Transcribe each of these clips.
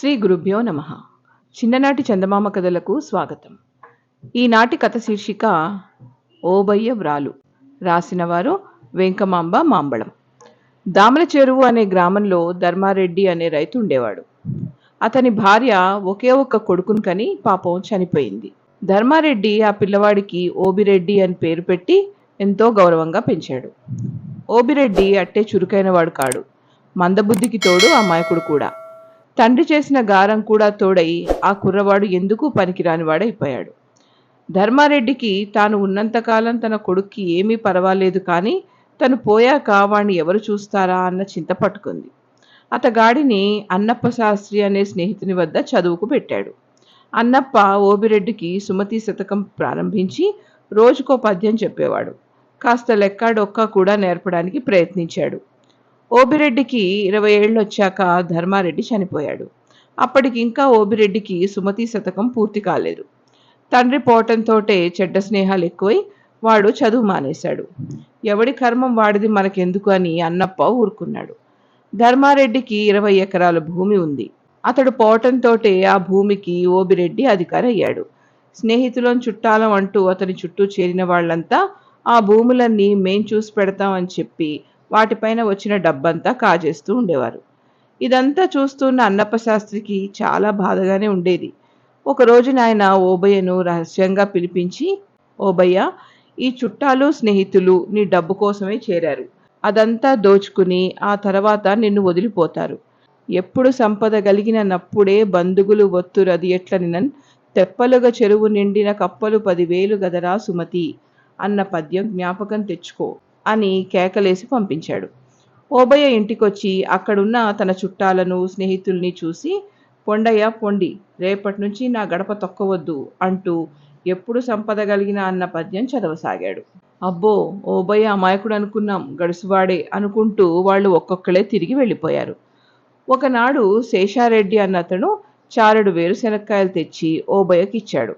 శ్రీ గురుభ్యో నమ. చిన్ననాటి చందమామ కథలకు స్వాగతం. ఈనాటి కథ శీర్షిక ఓబయ్య వ్రాలు. రాసినవారు వెంకమాంబ మాంబళం. దామల చెరువు అనే గ్రామంలో ధర్మారెడ్డి అనే రైతు ఉండేవాడు. అతని భార్య ఒకే ఒక్క కొడుకును కని పాపం చనిపోయింది. ధర్మారెడ్డి ఆ పిల్లవాడికి ఓబిరెడ్డి అని పేరు పెట్టి ఎంతో గౌరవంగా పెంచాడు. ఓబిరెడ్డి అట్టే చురుకైన వాడు కాడు. మందబుద్ధికి తోడు అమాయకుడు కూడా. తండ్రి చేసిన గారం కూడా తోడై ఆ కుర్రవాడు ఎందుకు పనికిరానివాడైపోయాడు ధర్మారెడ్డికి తాను ఉన్నంతకాలం తన కొడుక్కి ఏమీ పర్వాలేదు కానీ తను పోయాక వాణ్ణి ఎవరు చూస్తారా అన్న చింత పట్టుకుంది. అతగాడిని అన్నప్ప శాస్త్రి అనే స్నేహితుని వద్ద చదువుకు పెట్టాడు. అన్నప్ప ఓబిరెడ్డికి సుమతి శతకం ప్రారంభించి రోజుకో పద్యం చెప్పేవాడు. కాస్త లెక్క డొక్క కూడా నేర్పడానికి ప్రయత్నించాడు. ఓబిరెడ్డికి ఇరవై ఏళ్ళు వచ్చాక ధర్మారెడ్డి చనిపోయాడు. అప్పటికి ఇంకా ఓబిరెడ్డికి సుమతి శతకం పూర్తి కాలేదు. తండ్రి పోవటంతోటే చెడ్డ స్నేహాలు ఎక్కువై వాడు చదువు మానేశాడు. ఎవడి కర్మం వాడిది మనకెందుకు అని అన్నప్ప ఊరుకున్నాడు. ధర్మారెడ్డికి ఇరవై ఎకరాల భూమి ఉంది. అతడు పోవటంతోటే ఆ భూమికి ఓబిరెడ్డి అధికారి అయ్యాడు స్నేహితులం చుట్టాలం అంటూ అతని చుట్టూ చేరిన వాళ్ళంతా ఆ భూములన్నీ మేం చూసి పెడతామని చెప్పి వాటిపైన వచ్చిన డబ్బంతా కాజేస్తూ ఉండేవారు. ఇదంతా చూస్తున్న అన్నప్ప శాస్త్రికి చాలా బాధగానే ఉండేది. ఒక రోజున ఆయన ఓబయ్యను రహస్యంగా పిలిపించి ఓబయ్య ఈ చుట్టాలు స్నేహితులు నీ డబ్బు కోసమే చేరారు. అదంతా దోచుకుని ఆ తర్వాత నిన్ను వదిలిపోతారు. ఎప్పుడు సంపద కలిగిన నప్పుడే బంధుగులు ఒత్తురది ఎట్లనినన్ తెప్పలుగా చెరువు నిండిన కప్పలు పదివేలు గదరా సుమతి అన్న పద్యం జ్ఞాపకం తెచ్చుకో. అని కేకలేసి పంపించాడు. ఓబయ్య ఇంటికొచ్చి అక్కడున్న తన చుట్టాలను స్నేహితుల్ని చూసి పొండయ్య పొండి. రేపటి నుంచి నా గడప తొక్కవద్దు అంటూ ఎప్పుడు సంపద కలిగిన అన్న పద్యం చదవసాగాడు. అబ్బో ఓబయ్య అమాయకుడు అనుకున్నాం గడుసువాడే అనుకుంటూ వాళ్ళు ఒక్కొక్కలే తిరిగి వెళ్ళిపోయారు. ఒకనాడు శేషారెడ్డి అన్న అతను చారెడు వేరుశెనక్కాయలు తెచ్చి ఓబయ్యకిచ్చాడు.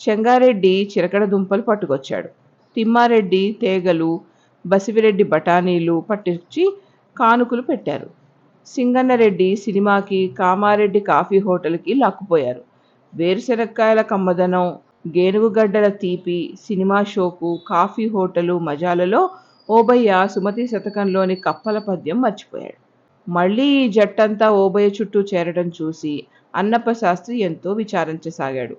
చెంగారెడ్డి చిరకడ దుంపలు పట్టుకొచ్చాడు. తిమ్మారెడ్డి తేగలు బసివిరెడ్డి బఠానీలు పట్టించి కానుకలు పెట్టారు. సింగన్నరెడ్డి సినిమాకి కామారెడ్డి కాఫీ హోటల్కి లాక్కుపోయారు. వేరుశెనక్కాయల కమ్మదనం గేనుగుగడ్డల తీపి సినిమా షోకు కాఫీ హోటలు మజాలలో ఓబయ్య సుమతి శతకంలోని కప్పల పద్యం మర్చిపోయాడు. మళ్ళీ ఈ జట్టంతా ఓబయ్య చుట్టూ చేరడం చూసి అన్నప్ప శాస్త్రి ఎంతో విచారించసాగాడు.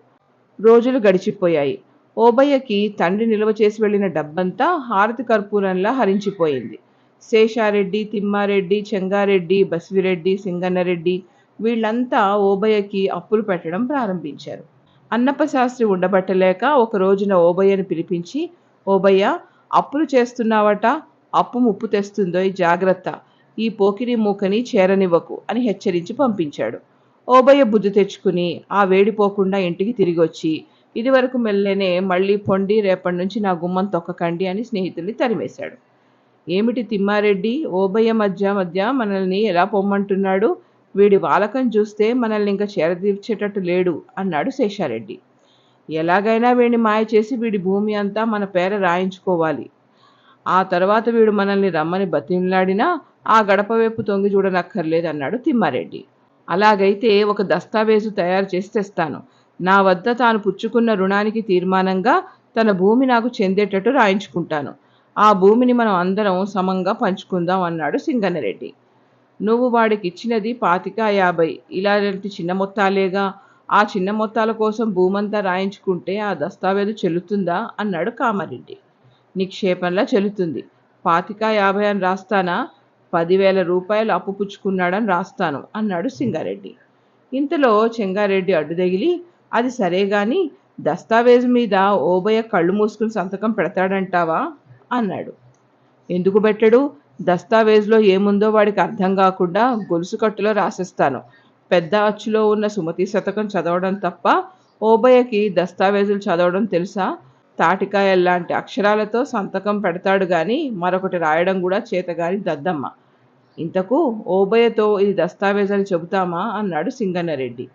రోజులు గడిచిపోయాయి. ఓబయ్యకి తండ్రి నిల్వ చేసి వెళ్ళిన డబ్బంతా హారతి కర్పూరంలా హరించిపోయింది. శేషారెడ్డి తిమ్మారెడ్డి చెంగారెడ్డి బసివిరెడ్డి సింగన్నరెడ్డి వీళ్ళంతా ఓబయ్యకి అప్పులు పెట్టడం ప్రారంభించారు. అన్నప్ప శాస్త్రి ఉండబట్టలేక ఒక రోజున ఓబయ్యను పిలిపించి ఓబయ్య అప్పులు చేస్తున్నావట అప్పు ముప్పు తెస్తుందో జాగ్రత్త. ఈ పోకిరి మూకని చేరనివ్వకు అని హెచ్చరించి పంపించాడు. ఓబయ్య బుద్ధి తెచ్చుకుని ఆ వేడిపోకుండా ఇంటికి తిరిగి వచ్చి ఇదివరకు మెల్లనే మళ్ళీ పొండి రేపటి నుంచి నా గుమ్మం తొక్కకండి అని స్నేహితుల్ని తరిమేశాడు. ఏమిటి తిమ్మారెడ్డి? ఓబయ్య మధ్య మధ్య మనల్ని ఎలా పొమ్మంటున్నాడు? వీడి వాలకం చూస్తే మనల్ని ఇంకా చేరదీర్చేటట్టు లేడు అన్నాడు శేషారెడ్డి. ఎలాగైనా వీడిని మాయ చేసి వీడి భూమి అంతా మన పేర రాయించుకోవాలి. ఆ తర్వాత వీడు మనల్ని రమ్మని బతిమలాడినా ఆ గడప వైపు తొంగి చూడనక్కర్లేదు అన్నాడు తిమ్మారెడ్డి. అలాగైతే ఒక దస్తావేజు తయారు చేసి తెస్తాను. నా వద్ద తాను పుచ్చుకున్న రుణానికి తీర్మానంగా తన భూమి నాకు చెందేటట్టు రాయించుకుంటాను. ఆ భూమిని మనం అందరం సమంగా పంచుకుందాం అన్నాడు సింగన్నరెడ్డి నువ్వు వాడికి ఇచ్చినది పాతిక యాభై. ఇలాంటి చిన్న మొత్తాలేగా? ఆ చిన్న మొత్తాల కోసం భూమంతా రాయించుకుంటే ఆ దస్తావేజు చెల్లుతుందా? అన్నాడు కామారెడ్డి. నిక్షేపంలా చెల్లుతుంది. పాతిక యాభై అని రాస్తానా? పదివేల రూపాయలు అప్పు పుచ్చుకున్నాడని రాస్తాను అన్నాడు సింగారెడ్డి. ఇంతలో చెంగారెడ్డి అడ్డుదగిలి అది సరే గాని దస్తావేజు మీద ఓబయ్య కళ్ళు మూసుకుని సంతకం పెడతాడంటావా? అన్నాడు. ఎందుకు పెట్టడు? దస్తావేజులో ఏముందో వాడికి అర్థం కాకుండా గొలుసు కట్టులో రాసేస్తాను. పెద్ద అచ్చులో ఉన్న సుమతి శతకం చదవడం తప్ప ఓబయ్యకి దస్తావేజులు చదవడం తెలుసా? తాటికాయల్లాంటి అక్షరాలతో సంతకం పెడతాడు కానీ మరొకటి రాయడం కూడా చేతగాని దద్దమ్మ. ఇంతకు ఓబయ్యతో ఇది దస్తావేజని చెబుతామా? అన్నాడు సింగన్నరెడ్డి.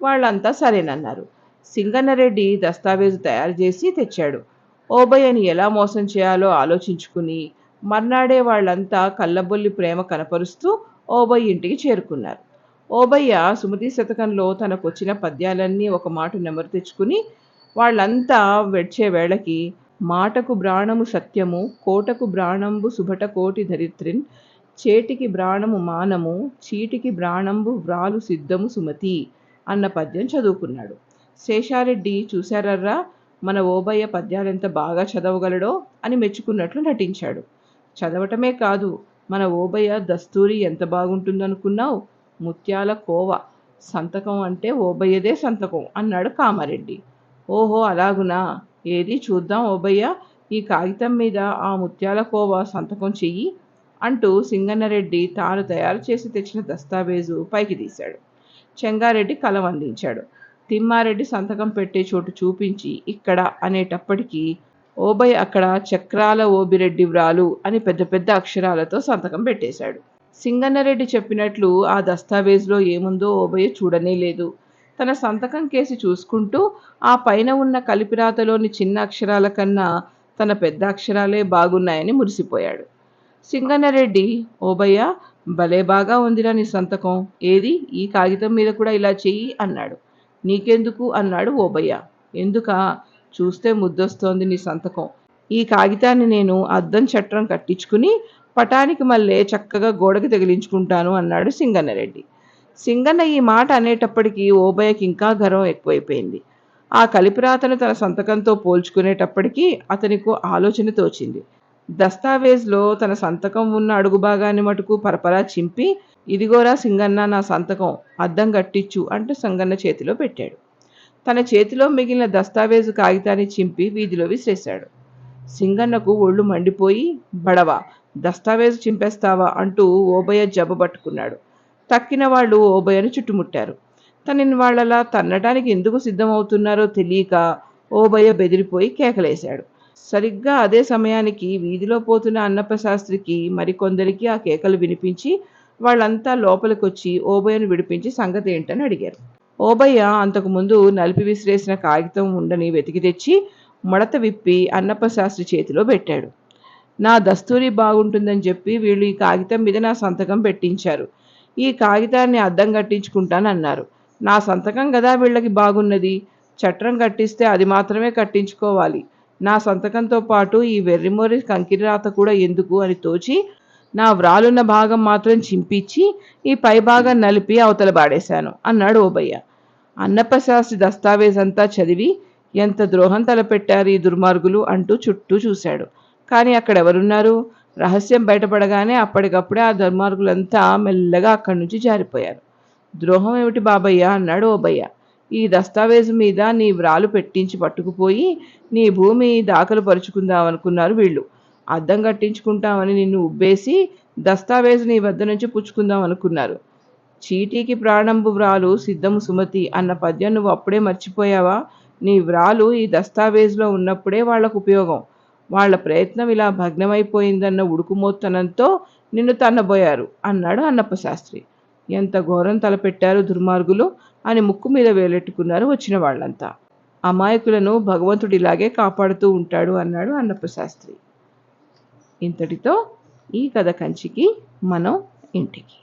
వాళ్ళంతా సరేనన్నారు. సింగన్నరెడ్డి దస్తావేజు తయారు చేసి తెచ్చాడు. ఓబయ్యని ఎలా మోసం చేయాలో ఆలోచించుకుని మర్నాడే వాళ్ళంతా కళ్ళబొల్లి ప్రేమ కనపరుస్తూ ఓబయ్య ఇంటికి చేరుకున్నారు. ఓబయ్య సుమతి శతకంలో తనకు వచ్చిన పద్యాలన్నీ ఒక మాట నెమరు తెచ్చుకుని వాళ్ళంతా వెడ్చే వేళకి మాటకు బ్రాణము సత్యము కోటకు బ్రాణంబు సుభట కోటి ధరిత్రిన్ చేటికి బ్రాణము మానము చీటికి బ్రాణంబు వ్రాలు సిద్ధము సుమతి. అన్న పద్యం చదువుకున్నాడు. శేషారెడ్డి చూశారర్రా మన ఓబయ్య పద్యాలెంత బాగా చదవగలడో అని మెచ్చుకున్నట్లు నటించాడు. చదవటమే కాదు మన ఓబయ్య దస్తూరి ఎంత బాగుంటుందనుకున్నావు? ముత్యాల కోవ సంతకం అంటే ఓబయ్యదే సంతకం అన్నాడు కామారెడ్డి. ఓహో అలాగునా? ఏది చూద్దాం ఓబయ్య ఈ కాగితం మీద ఆ ముత్యాల కోవ సంతకం చెయ్యి అంటూ సింగన్నరెడ్డి తాను తయారు చేసి తెచ్చిన దస్తావేజు పైకి తీశాడు. చెంగారెడ్డి కలం అందించాడు. తిమ్మారెడ్డి సంతకం పెట్టే చోటు చూపించి ఇక్కడ అనేటప్పటికీ ఓబై అక్కడ చక్రాల ఓబిరెడ్డి వ్రాలు అని పెద్ద పెద్ద అక్షరాలతో సంతకం పెట్టేశాడు. సింగన్నరెడ్డి చెప్పినట్లు ఆ దస్తావేజ్లో ఏముందో ఓబయ్య చూడనే లేదు. తన సంతకం కేసి చూసుకుంటూ ఆ పైన ఉన్న కలిపిరాతలోని చిన్న అక్షరాల కన్నా తన పెద్ద అక్షరాలే బాగున్నాయని మురిసిపోయాడు. సింగన్నరెడ్డి ఓబయ్య భలే బాగా ఉందిరా నీ సంతకం. ఏది? ఈ కాగితం మీద కూడా ఇలా చెయ్యి అన్నాడు. నీకెందుకు? అన్నాడు ఓబయ్య. ఎందుక? చూస్తే ముద్దొస్తోంది నీ సంతకం. ఈ కాగితాన్ని నేను అద్దం చట్రం కట్టించుకుని పటానికి మళ్ళీ చక్కగా గోడకి తగిలించుకుంటాను అన్నాడు సింగన్నరెడ్డి. సింగన్న ఈ మాట అనేటప్పటికీ ఓబయ్యకి ఇంకా గర్వం ఎక్కువైపోయింది. ఆ కలిపిరాతను తన సంతకంతో పోల్చుకునేటప్పటికీ అతనికి ఆలోచన తోచింది. దస్తావేజ్లో తన సంతకం ఉన్న అడుగు భాగాన్ని మటుకు పరపరా చింపి ఇదిగోరా సింగన్న నా సంతకం అద్దం కట్టించు అంటూ సంగన్న చేతిలో పెట్టాడు. తన చేతిలో మిగిలిన దస్తావేజు కాగితాన్ని చింపి వీధిలో విసిరేశాడు. సింగన్నకు ఒళ్ళు మండిపోయి బడవా దస్తావేజు చింపేస్తావా అంటూ ఓబయ్య జబ్బ పట్టుకున్నాడు. తక్కిన వాళ్ళు ఓబయ్యను చుట్టుముట్టారు. తనని వాళ్ళలా తన్నడానికి ఎందుకు సిద్ధమవుతున్నారో తెలియక ఓబయ్య బెదిరిపోయి కేకలేశాడు. సరిగ్గా అదే సమయానికి వీధిలో పోతున్న అన్నప్పశాస్త్రికి మరికొందరికి ఆ కేకలు వినిపించి వాళ్ళంతా లోపలికొచ్చి ఓబయ్యను విడిపించి సంగతి ఏంటని అడిగారు. ఓబయ్య అంతకుముందు నలిపి విసిరేసిన కాగితం ఉండని వెతికి తెచ్చి మడత విప్పి అన్నప్పశాస్త్రి చేతిలో పెట్టాడు. నా దస్తూరి బాగుంటుందని చెప్పి వీళ్ళు ఈ కాగితం మీద నా సంతకం పెట్టించారు. ఈ కాగితాన్ని అద్దం కట్టించుకుంటానన్నారు. నా సంతకం కదా వీళ్ళకి బాగున్నది? చట్రం కట్టిస్తే అది మాత్రమే కట్టించుకోవాలి. నా సంతకంతో పాటు ఈ వెర్రిమొరి కంకిరాత కూడా ఎందుకు అని తోచి నా వ్రాలున్న భాగం మాత్రం చింపించి ఈ పై భాగం నలిపి అవతల పాడేశాను అన్నాడు ఓబయ్య. అన్నప్పశాస్త్రి దస్తావేజ్ దస్తావేజంతా చదివి ఎంత ద్రోహం తలపెట్టారు ఈ దుర్మార్గులు అంటూ చుట్టూ చూశాడు. కానీ అక్కడ ఎవరున్నారు రహస్యం బయటపడగానే అప్పటికప్పుడే ఆ దుర్మార్గులంతా మెల్లగా అక్కడి నుంచి జారిపోయారు. ద్రోహం ఏమిటి బాబయ్య? అన్నాడు ఓబయ్య. ఈ దస్తావేజు మీద నీ వ్రాలు పెట్టించి పట్టుకుపోయి నీ భూమి దాఖలు పరుచుకుందామనుకున్నారు వీళ్ళు. అద్దం కట్టించుకుంటామని నిన్ను ఉబ్బేసి దస్తావేజు నీ వద్ద నుంచి పుచ్చుకుందాం అనుకున్నారు చీటీకి ప్రాణంబు వ్రాలు సిద్ధము సుమతి అన్న పద్యం నువ్వు అప్పుడే మర్చిపోయావా? నీ వ్రాలు ఈ దస్తావేజ్లో ఉన్నప్పుడే వాళ్ళకు ఉపయోగం. వాళ్ళ ప్రయత్నం ఇలా భగ్నమైపోయిందన్న ఉడుకుమోత్తనంతో నిన్ను తన్నబోయారు అన్నాడు అన్నప్ప శాస్త్రి ఎంత ఘోరం తలపెట్టారు దుర్మార్గులు అని ముక్కు మీద వేలెట్టుకున్నారు వచ్చిన వాళ్ళంతా. అమాయకులను భగవంతుడు ఇలాగే కాపాడుతూ ఉంటాడు అన్నాడు అన్నప్పశాస్త్రి ఇంతటితో ఈ కథ కంచికి మనం ఇంటికి.